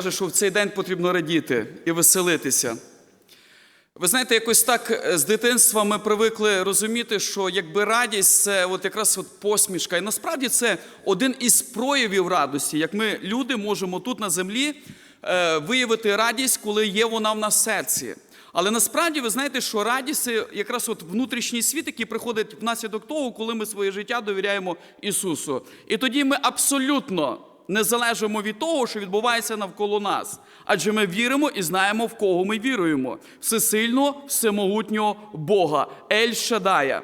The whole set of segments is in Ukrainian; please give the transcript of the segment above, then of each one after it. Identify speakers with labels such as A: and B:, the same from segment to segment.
A: каже, що в цей день потрібно радіти і веселитися. Ви знаєте, якось так е, з дитинства ми привикли розуміти, що якби радість це от якраз от посмішка. І насправді це один із проявів радості, як ми, люди, можемо тут на землі е, виявити радість, коли є вона в нас серці. Але насправді ви знаєте, що радість це якраз от внутрішній світ, який приходить внаслідок того, коли ми своє життя довіряємо Ісусу. І тоді ми абсолютно не залежимо від того, що відбувається навколо нас. Адже ми віримо і знаємо, в кого ми віруємо: всесильного, всемогутнього Бога, Ель Шадая,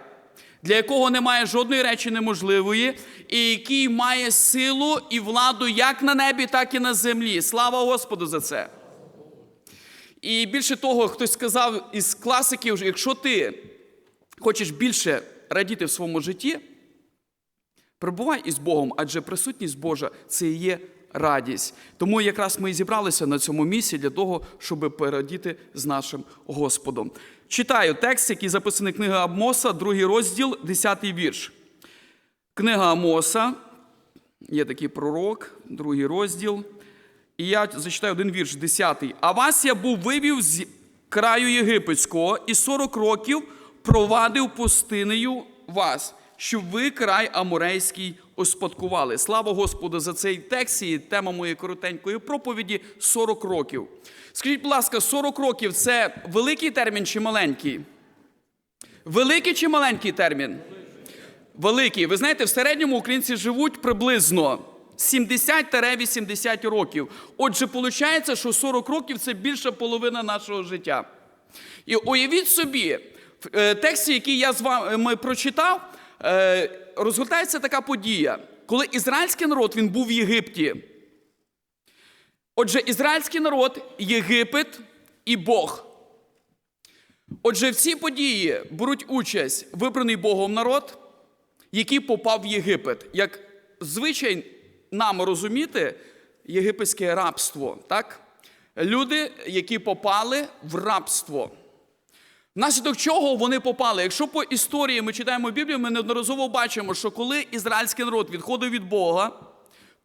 A: для якого немає жодної речі неможливої, і який має силу і владу як на небі, так і на землі. Слава Господу за це! І більше того, хтось сказав із класиків, якщо ти хочеш більше радіти в своєму житті, перебувай із Богом, адже присутність Божа це і є радість. Тому якраз ми і зібралися на цьому місці для того, щоб порадіти з нашим Господом. Читаю текст, який записаний книга Амоса, другий розділ, 10 вірш. Книга Амоса, є такий пророк, другий розділ. І я зачитаю один вірш, 10. А вас я був вивів з краю єгипетського і 40 років провадив пустинею вас, щоб ви край Амурейський успадкували. Слава Господу за цей текст і тема моєї коротенької проповіді 40 років. Скажіть, будь ласка, 40 років це великий термін чи маленький? Великий чи маленький термін? Великий. Ви знаєте, в середньому українці живуть приблизно 70-80 років. Отже, виходить, що 40 років це більша половина нашого життя. І уявіть собі, в е, тексті, який я з вами прочитав, розгортається така подія, коли ізраїльський народ він був в Єгипті. Отже, ізраїльський народ, Єгипет і Бог. Отже, в цій події беруть участь вибраний Богом народ, який попав в Єгипет. Як звичай нам розуміти єгипетське рабство, так? Люди, які попали в рабство. Внаслідок чого вони попали? Якщо по історії ми читаємо Біблію, ми неодноразово бачимо, що коли ізраїльський народ відходив від Бога,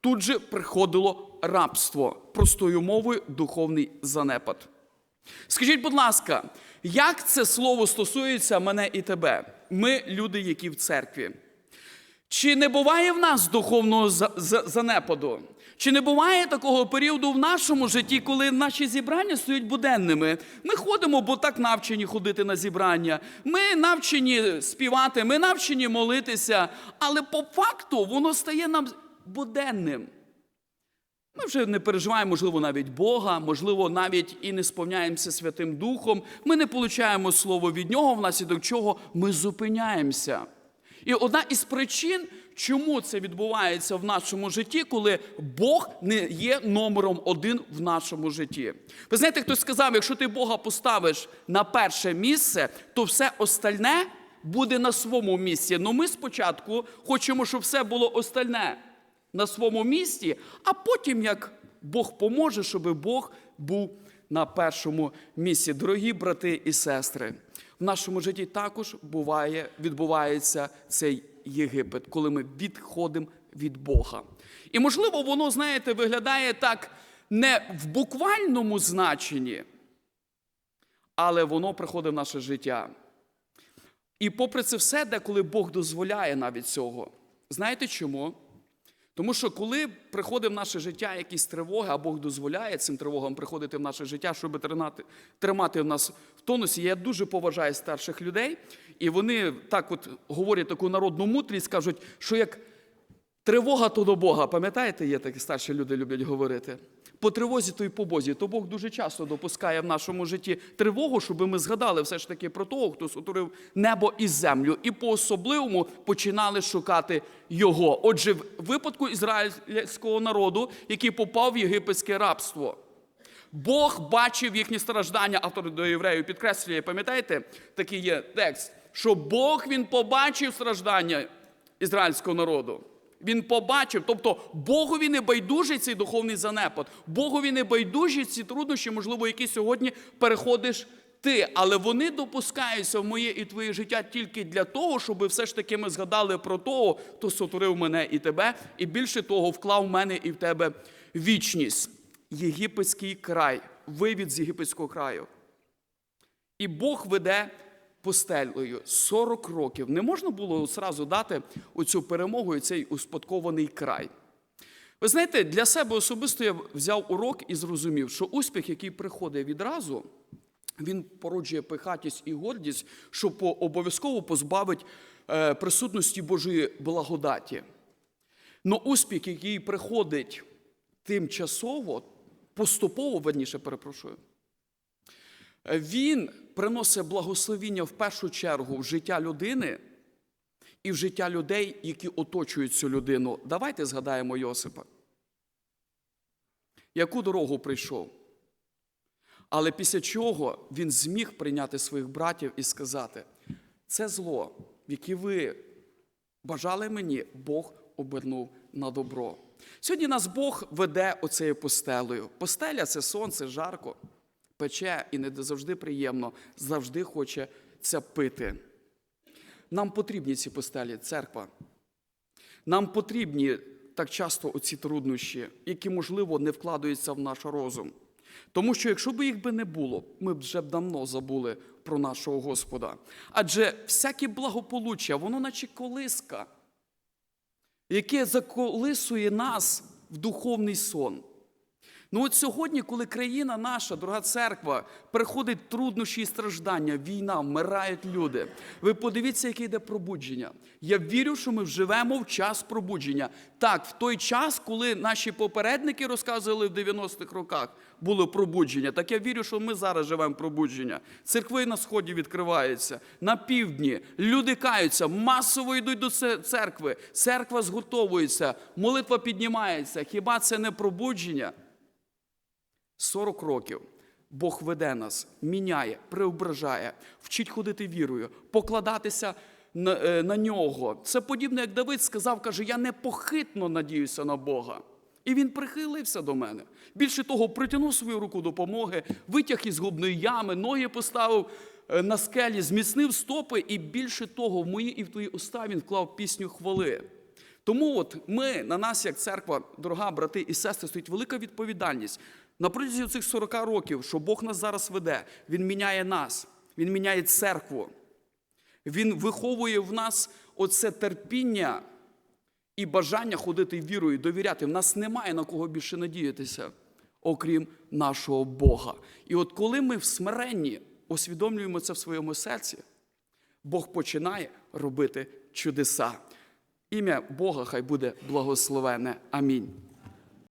A: тут же приходило рабство, простою мовою духовний занепад. Скажіть, будь ласка, як це слово стосується мене і тебе? Ми люди, які в церкві. Чи не буває в нас духовного за- за- занепаду? Чи не буває такого періоду в нашому житті, коли наші зібрання стають буденними? Ми ходимо, бо так навчені ходити на зібрання. Ми навчені співати, ми навчені молитися, але по факту воно стає нам буденним. Ми вже не переживаємо, можливо, навіть Бога, можливо, навіть і не сповняємося Святим Духом. Ми не получаємо слово від Нього, внаслідок чого ми зупиняємося. І одна із причин, чому це відбувається в нашому житті, коли Бог не є номером один в нашому житті. Ви знаєте, хтось сказав, якщо ти Бога поставиш на перше місце, то все остальне буде на своєму місці. Ну ми спочатку хочемо, щоб все було остальне на своєму місці, а потім, як Бог поможе, щоб Бог був на першому місці. Дорогі брати і сестри, в нашому житті також буває, відбувається цей Єгипет, коли ми відходимо від Бога. І, можливо, воно, знаєте, виглядає так не в буквальному значенні, але воно приходить в наше життя. І попри це все, деколи Бог дозволяє навіть цього. Знаєте чому? Тому що коли приходить в наше життя якісь тривоги, а Бог дозволяє цим тривогам приходити в наше життя, щоб тримати, тримати нас в тонусі, я дуже поважаю старших людей, і вони так от говорять таку народну мудрість, кажуть, що як тривога, то до Бога. Пам'ятаєте, є такі старші люди люблять говорити? По тривозі, то й по Бозі. То Бог дуже часто допускає в нашому житті тривогу, щоб ми згадали все ж таки про того, хто сотворив небо і землю, і по-особливому починали шукати його. Отже, в випадку ізраїльського народу, який попав в єгипетське рабство. Бог бачив їхні страждання, автор до євреїв підкреслює, пам'ятаєте, такий є текст, що Бог він побачив страждання ізраїльського народу. Він побачив, тобто Богові не байдужий цей духовний занепад, Богові не байдужі ці труднощі, можливо, які сьогодні переходиш ти, але вони допускаються в моє і твоє життя тільки для того, щоб все ж таки ми згадали про того, хто сотворив мене і тебе, і більше того, вклав в мене і в тебе вічність. єгипетський край, вивід з єгипетського краю. І Бог веде постелею 40 років. Не можна було одразу дати оцю перемогу і цей успадкований край. Ви знаєте, для себе особисто я взяв урок і зрозумів, що успіх, який приходить відразу, він породжує пихатість і гордість, що по- обов'язково позбавить е, присутності Божої благодаті. Но успіх, який приходить тимчасово, поступово, верніше перепрошую, він приносить благословіння в першу чергу в життя людини і в життя людей, які оточують цю людину. Давайте згадаємо Йосипа. Яку дорогу прийшов? Але після чого він зміг прийняти своїх братів і сказати: це зло, яке ви бажали мені, Бог обернув на добро. Сьогодні нас Бог веде оцею постелею. Постеля це сонце, жарко, пече і не завжди приємно, завжди хоче це пити. Нам потрібні ці постелі, церква. Нам потрібні так часто оці труднощі, які, можливо, не вкладаються в наш розум. Тому що якщо б їх би не було, ми б вже б давно забули про нашого Господа. Адже всяке благополуччя, воно наче колиска, яке заколисує нас в духовний сон. Ну от сьогодні, коли країна наша, дорога церква, приходить труднощі і страждання, війна, вмирають люди. Ви подивіться, яке йде пробудження. Я вірю, що ми живемо в час пробудження. Так, в той час, коли наші попередники розказували в 90-х роках, було пробудження. Так я вірю, що ми зараз живемо пробудження. Церкви на сході відкриваються, на півдні люди каються, масово йдуть до церкви. Церква зготовується, молитва піднімається. Хіба це не пробудження? 40 років Бог веде нас, міняє, преображає, вчить ходити вірою, покладатися на, е, на нього. Це подібно, як Давид сказав, каже: Я непохитно надіюся на Бога. І він прихилився до мене. Більше того, притягнув свою руку допомоги, витяг із губної ями, ноги поставив е, на скелі, зміцнив стопи, і більше того, в мої і в твої уста він вклав пісню хвали. Тому от ми, на нас, як церква, дорога брати і сестри, стоїть велика відповідальність. На протязі цих 40 років, що Бог нас зараз веде, Він міняє нас, Він міняє церкву. Він виховує в нас оце терпіння і бажання ходити вірою, довіряти. В нас немає на кого більше надіятися, окрім нашого Бога. І от коли ми в смиренні усвідомлюємо це в своєму серці, Бог починає робити чудеса. Ім'я Бога хай буде благословене. Амінь.